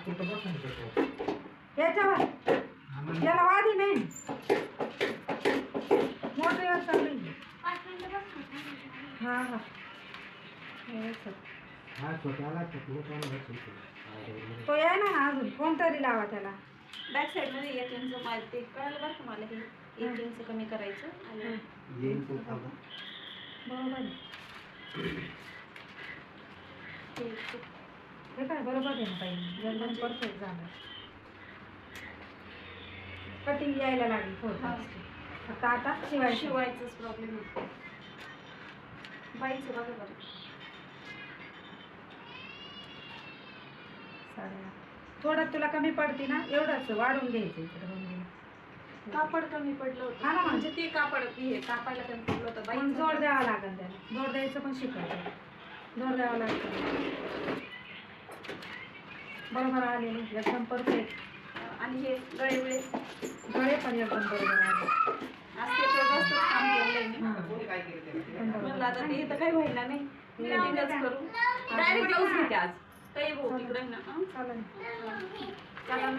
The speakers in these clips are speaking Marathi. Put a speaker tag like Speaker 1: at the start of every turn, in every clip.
Speaker 1: कुठं बसून घेतो
Speaker 2: याच्यावर. याला वादी नाही. मोठे चालू हा हा. व्यवस्थित.
Speaker 1: हा छोट्याला चकली पण बसून
Speaker 2: तो या ना अजून कोणतरी लावा त्याला.
Speaker 3: बॅक साईडमध्ये एक इंच मला ते कळालं बरं का मला हे? एक इंच कमी करायचं आणि
Speaker 1: येईल तो खावा
Speaker 2: बरोबर आहे.
Speaker 3: ते.
Speaker 2: हे काय बरोबर आहे ना ताई? एकदम परफेक्ट झालं. कटिंग यायला लागली. फक्त आता शिवाय
Speaker 3: शिवायचंच प्रॉब्लेम आहे बाईचं बघा बरं.
Speaker 2: साड्या थोडं तुला कमी पडते ना एवढंच वाढून घ्यायचं इकडे.
Speaker 3: कापड कमी पडलं होतं.
Speaker 2: हा ना,
Speaker 3: म्हणजे ते कापड हे कापायला कमी पडलं होतं.
Speaker 2: जोड द्यावा लागेल त्याला. जोड द्यायचं पण शिकायचं जोड द्यावा लागतं बरोबर आलेलं एकदम परफेक्ट
Speaker 3: आणि हे गळे वेळे.
Speaker 2: गळे पण एकदम बरोबर आले.
Speaker 3: आज त्याच्यावर जास्त काम केलंय मी.
Speaker 2: हां.
Speaker 3: म्हणलं
Speaker 2: बरोबर.
Speaker 3: आता ते तर काही व्हायला नाही. कटिंगच करू. डायरेक्ट ब्लाऊज घेते आज. काही भाऊ तिकडे ना? हं?
Speaker 2: चालेल
Speaker 3: कारण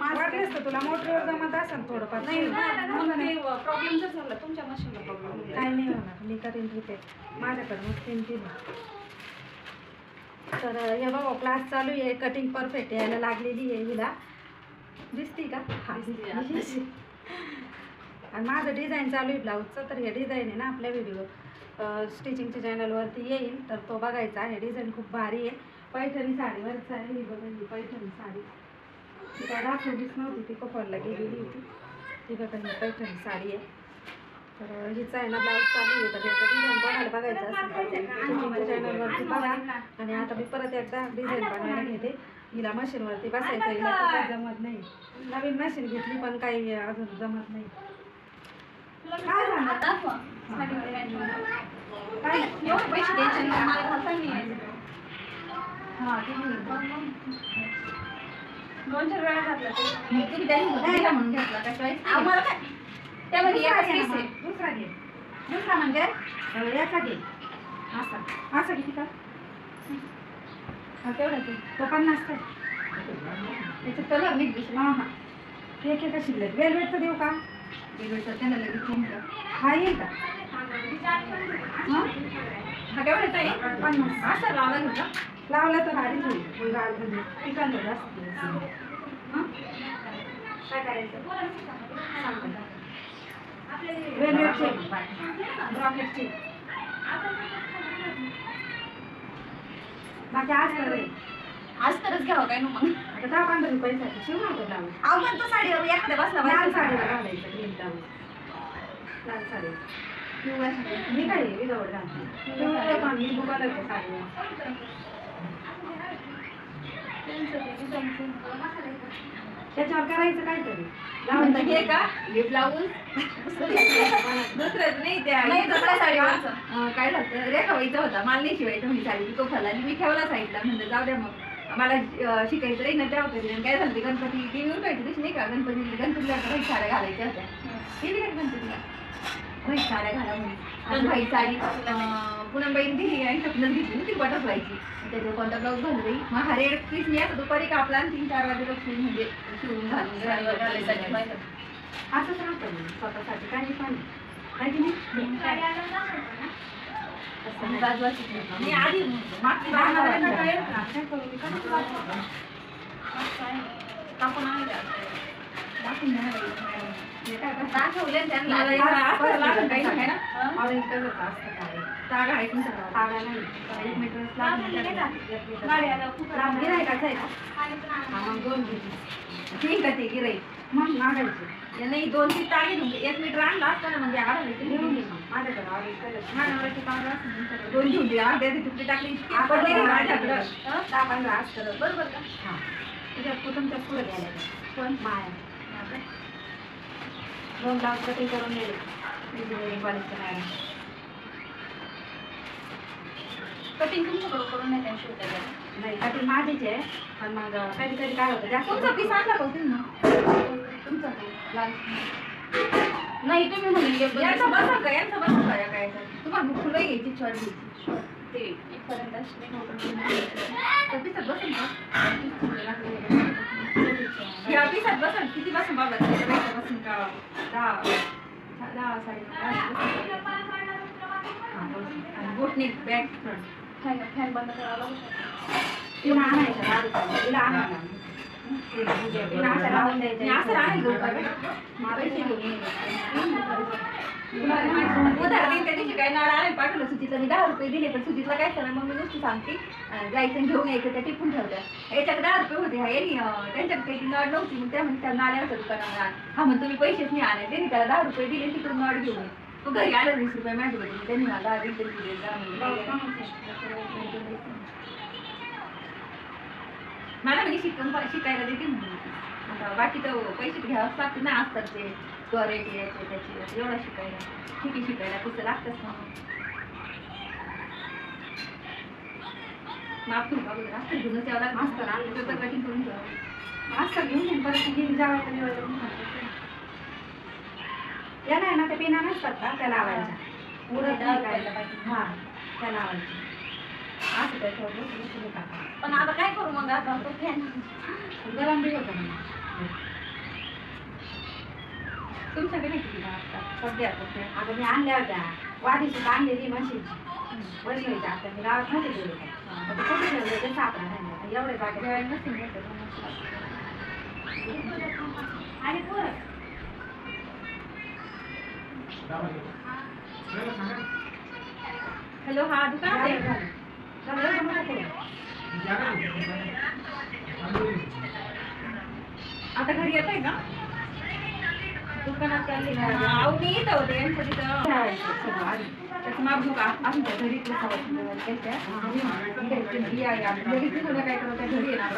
Speaker 2: तर तुला मोटरीवर जमत असेल थोडंफार.
Speaker 3: नाही प्रॉब्लेम झाला तुमच्या मशीनला प्रॉब्लेम
Speaker 2: काही नाही होणार. मी करीन रिपेअर माझ्याकडे मग तीन तीन. तर हे बघा क्लास चालू आहे. कटिंग परफेक्ट यायला लागलेली आहे हिला. दिसती का? हा
Speaker 3: दिसते.
Speaker 2: आणि माझं डिझाईन चालू आहे ब्लाऊजचं तर हे डिझाईन आहे ना आपल्या व्हिडिओ स्टिचिंगच्या चॅनलवरती येईल. तर तो बघायचा आहे. डिझाईन खूप भारी आहे. पैठणी साडीवरच आहे ही बघा ही पैठणी साडी. ती काय दाखवलीच नव्हती ती कपडला गेलेली होती. ती बघा ही पैठणी साडी आहे. तर हिचा आहे ना ब्लाऊज चालू आहे तर याचं डिझाईन कोणाला बघायचं असेल तर चॅनलवरती बघा. आणि आता मी परत एकदा डिझाईन बनवायला घेते. हिला मशीनवरती बसायचं हिला तर काही जमत नाही. नवीन मशीन घेतली पण काही अजून जमत नाही. काय झालं?
Speaker 3: पैसे द्यायचे दोन चार वेळा घातला
Speaker 2: म्हणून घेतला का choice?
Speaker 3: आम्हाला काय त्यामध्ये
Speaker 2: दुसरा
Speaker 3: एकच
Speaker 2: घे ना
Speaker 3: piece आहे.
Speaker 2: मग, दुसरा घे. दुसरा म्हणजे अं, याचा घे. असा. असा किती का? हा केवढा ते तो पन्नास का त्याचा कलर दिसला हां हां. एक एक शिल्लक. वेलवेटचं देऊ का? वेलवेटचं त्याला लगेच येईन का हा येईल का? हां?
Speaker 3: हा केवढ्याचा आहे?
Speaker 2: पन्नास.
Speaker 3: असा लावला घेतला
Speaker 2: लावलं तर भारीच होईल. घाल म्हणजे पिकांना जास्त दिवस. हं? काय करायचं? सांग. मला. वेलवेटचे ब्रॉकेटचे बाकी आज तर.
Speaker 3: आज तरच घ्यावं काय ना मग?
Speaker 2: आता दहा पंधरा रुपयासाठी शिव ना ब्लाऊज
Speaker 3: आपण तो साडीवर एखाद्या बसला
Speaker 2: लाल
Speaker 3: पाहिजे.
Speaker 2: साडीवर घालायचं ग्रीन ब्लाऊज लाल साडी.
Speaker 3: पिवळ्या साडीवर.
Speaker 2: मी काय विदाऊट घालते? पिवळं पण मी बुकालायचं साडीवर त्याच्यावर करायचं काहीतरी.
Speaker 3: म्हणतं हे का? हे ब्लाऊज दुसरंच नाही त्या
Speaker 2: नाही,
Speaker 3: दुसऱ्या साडीवरचं.
Speaker 4: अं, काय झालं होता. मला नाही शिवायचं म्हणजे साडी. तो फला आणि मी ठेवला साईडला. म्हणलं जाऊ द्या मग. मला अं, शिकायचं नाही ना आणि काय झालं ते गणपती टी व्हीवर पाहिजे तशी नाही का? गणपती गणपतीला व्हाईट साड्या घालायच्या होत्या. ते काय गणपतीला? व्हाईट साड्या घाला म्हणून. व्हाईट साडी अं, पुन्हा बहीण दिली आणि टपनच घेतली ना ती बटरफ्लायची त्याच्यावर कोणता ब्लाऊज घालू बाई. मग हा रेड पीस मी आता दुपारी कापला आणि तीन चार वाजेपासून म्हणजे शिवून घालून.
Speaker 2: असंच राहतं स्वतःसाठी काही पण. आहे की नाही.
Speaker 3: मी आधी मागची आहे.
Speaker 4: दाखवले त्यांना. तागा आहे.
Speaker 2: साड्या नाही? एक
Speaker 3: लांब गेले
Speaker 2: गिरायकाचं आहे का हा मग दोन
Speaker 4: ठीक आहे ते गिराई
Speaker 2: मग मागायची.
Speaker 4: नाही दोन तीन तागे एक मीटर आणला असता ना म्हणजे ते
Speaker 2: घेऊन घे. माझ्याकडे
Speaker 4: तागा. दोन घेऊन दे. अर्ध्या तुकडे टाकली.
Speaker 2: आपण
Speaker 4: माझ्याकडे.
Speaker 2: माझ्याकडं दहा पंधरा असतं
Speaker 3: बरोबर का?
Speaker 2: हा. तुझ्या कुटुंबच्या पुढे घ्यायला पण माया. दोन कटिंग करून कॉलेजच्या मॅडम
Speaker 3: कटिंग तुमच्याकडून करून नाही काय शिवता
Speaker 2: नाही कटिंग माझीच आहे. पण मग कधी कधी काय होतं जास्त
Speaker 4: तुमचा पीस आणला का तुमचा
Speaker 3: नाही तुम्ही म्हणजे
Speaker 4: यांचा बसा का? यांचा बसा का या काय तुम्हाला फुलं घ्यायची शॉर्ट
Speaker 3: ते इथपर्यंत
Speaker 4: तर बसेल किती बसून बाबा? बसून का? दहा. दहा साडे बोटनिक बॅग
Speaker 3: फॅन बंद करावा
Speaker 2: तिला आणायचं तिला आणायला. तिला असं लावून द्यायचं.
Speaker 4: मी असं राहील पैसे घेऊन त्या दिवशी काय नाळा पाठवलं सुचितला मी दहा रुपये दिले पण सुचितला काय सवय मग मी नुसती सांगते जायचं घेऊन यायचं त्या टिपून ठेवल्या याच्यात दहा रुपये होते हा यांनी त्यांच्यात काही नळ नव्हती मग त्या म्हणजे त्या नाण्याचं दुकानावर हा म्हणतो मी पैसेच नाही आले त्यांनी त्याला दहा रुपये दिले तिकडून नळ घेऊन तो घरी वीस रुपये त्यांनी मला दिले जा मला म्हणजे शिकून शिकायला देते म्हणून. बाकी तर पैसे घ्यावंच लागते ना असतात ते. त्वरेट याचे त्याचे एवढं शिकायला. ठीक आहे शिकायला तसं लागतंच ना. माफ करू का बघा असतं घेऊनच यावं लागतं
Speaker 2: मास्तर आणलं.
Speaker 4: पेपर कटिंग करून ठेवा.
Speaker 2: असं घेऊन ये, परत ती गेली जावयाला निवडलं म्हणून सांगते. या नाही ना त्या पिना नसतात का त्या लावायच्या उडत काय
Speaker 3: पाहिजे.
Speaker 2: हा त्या लावायच्या असं बसून टाका.
Speaker 3: पण आता काय करू मग आता? तो फॅन.
Speaker 2: गरम बी होतं म्हणून.
Speaker 4: तुमच्याकडे किती असतात? सध्या
Speaker 2: आता मी आणल्या होत्या. वाढीची आणलेली म्हशीची. आता मी गावात नव्हते गेले काय आता ते कुठे ठेवले ते सापडा नाही आता एवढे
Speaker 4: मग.
Speaker 2: आणि पोरं?
Speaker 4: हॅलो हा दुकान आहे
Speaker 2: झालं. झालं का नको करू?
Speaker 4: आता घरी येत आहे का दुकानात चालली ना अहो मी येत होते यांच्या तिथं
Speaker 2: ठेवायचं सगळं आधी.
Speaker 4: त्याचं माप घेऊ का असं त्या घरी कसं घ्यायचं घरी तुला काय करत त्या घरी येणार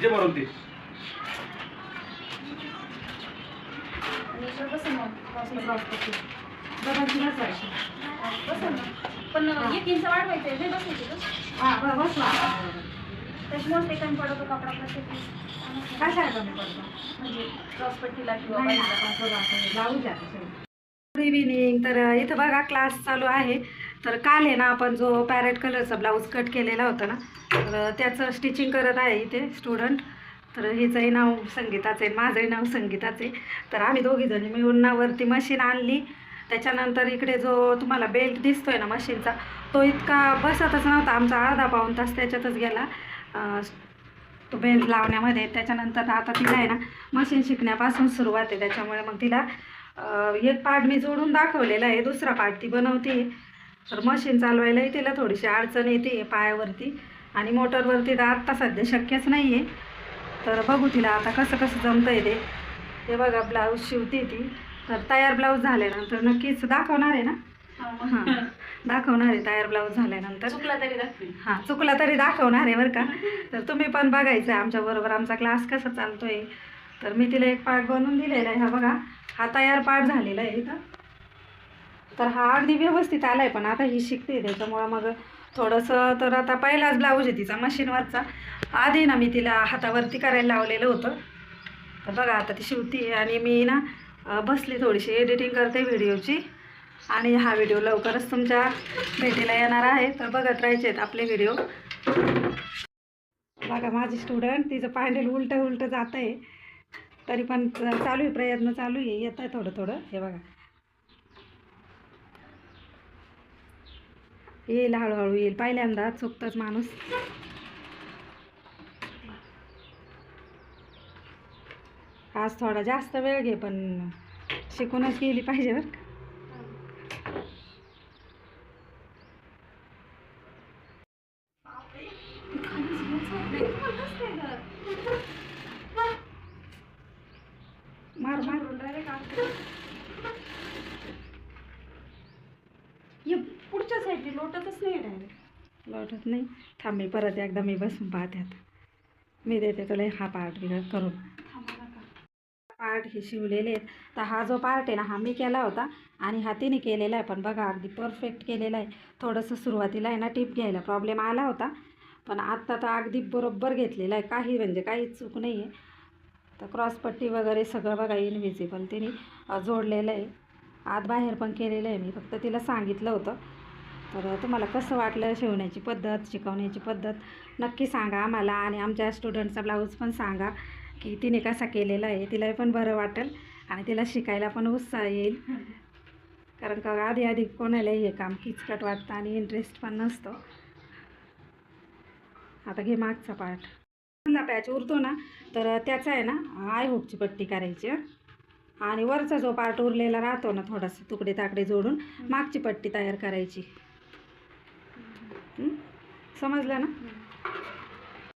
Speaker 5: जे बरोबर ते
Speaker 3: पण एक इंच वाढवायचंय हे बसायचे
Speaker 2: हा, बसवा.
Speaker 3: त्याच्यामुळे ते कमी पडतो कपडा प्रत्येक
Speaker 2: कशाला कमी पडतो?
Speaker 3: म्हणजे क्रॉसपट्टीला किंवा.
Speaker 2: गुड इव्हिनिंग तर इथं बघा क्लास चालू आहे. तर काल आहे ना आपण जो पॅरेट कलरचा ब्लाऊज कट केलेला होता ना तर त्याचं स्टिचिंग करत आहे इथे स्टुडंट तर हिचंही नाव संगीताचं आहे माझंही नाव संगीताचं आहे. तर आम्ही दोघीजणी मिळून ना वरती मशीन आणली. त्याच्यानंतर इकडे जो तुम्हाला बेल्ट दिसतोय ना मशीनचा तो इतका बसतच नव्हता. आमचा अर्धा पाऊण तास त्याच्यातच गेला. बेल्ट लावण्यामध्ये. त्याच्यानंतर आता तिला आहे ना मशीन शिकण्यापासून सुरुवात आहे. त्याच्यामुळे मग तिला एक पार्ट मी जोडून दाखवलेला आहे. दुसरा पार्ट ती बनवते तर मशीन चालवायलाही तिला थोडीशी अडचण येते पायावरती आणि मोटरवरती तर आत्ता सध्या शक्यच नाही आहे तर बघू तिला आता कसं कसं जमतं आहे ते. ते बघा ब्लाऊज शिवते ती. तर तयार ब्लाऊज झाल्यानंतर नक्कीच दाखवणार आहे ना? हां. दाखवणार आहे तयार ब्लाऊज झाल्यानंतर.
Speaker 3: चुकला तरी दाखवी
Speaker 2: हां चुकला तरी दाखवणार आहे बरं का. तर तुम्ही पण बघायचं आहे आमच्याबरोबर आमचा क्लास कसा चालतोय. तर मी तिला एक पार्ट बनवून दिलेला आहे हा बघा. हा तयार पार्ट झालेला आहे इथं. तर हा अगदी व्यवस्थित आला आहे पण आता ही शिकते त्याच्यामुळं मग थोडंसं तर आता पहिलाच ब्लाऊज आहे तिचा मशीनवरचा आधी ना मी तिला हातावरती करायला लावलेलं होतं. तर बघा आता ती शिवती आणि मी ना बसली थोडीशी एडिटिंग करते व्हिडिओची आणि हा व्हिडिओ लवकरच तुमच्या भेटीला येणार आहे. तर बघत राहायचे आहेत आपले व्हिडिओ बघा माझी स्टुडंट तिचं पांडेल उलटं उलटं जात आहे. तरी पण चालू आहे प्रयत्न चालू आहे. येत आहे थोडं थोडं. हे बघा. येईल हळूहळू येईल. पहिल्यांदा चुकतंच माणूस. आज थोडा जास्त वेळ घे पण शिकूनच गेली पाहिजे बरं का मार मार.
Speaker 3: हे पुढच्या साईडने लोटतच नाही डायरेक्ट
Speaker 2: लोटत नाही. थांब मी परत एकदा मी बसून पाहते आता. मी देते तुला हा पार्ट बिघड करून. पार्ट हे शिवलेले आहेत. तर हा जो पार्ट आहे ना हा मी केला होता आणि हा तिने केलेला आहे. पण बघा अगदी परफेक्ट केलेला आहे. थोडंसं सुरुवातीला आहे ना टिप घ्यायला प्रॉब्लेम आला होता. पण आत्ता तर अगदी बरोबर घेतलेला आहे. काही म्हणजे काही चूक नाही आहे. तर क्रॉसपट्टी वगैरे सगळं बघा इनव्हिजिबल तिने जोडलेलं आहे. आत बाहेर पण केलेलं आहे. मी फक्त तिला सांगितलं होतं. तर तुम्हाला कसं वाटलं शिवण्याची पद्धत शिकवण्याची पद्धत? नक्की सांगा आम्हाला आणि आमच्या स्टुडंटचा ब्लाऊज पण सांगा की तिने कसा केलेला आहे. तिला पण बरं वाटेल आणि तिला शिकायला पण उत्साह येईल. कारण का आधी आधी कोणालाही हे काम किचकट वाटतं आणि इंटरेस्ट पण नसतो. आता घे मागचा पार्ट पॅच उरतो ना तर त्याचा आहे ना आय होपची पट्टी करायची आणि वरचा जो पार्ट उरलेला राहतो ना थोडासा तुकडे ताकडे जोडून मागची पट्टी तयार करायची. समजलं ना?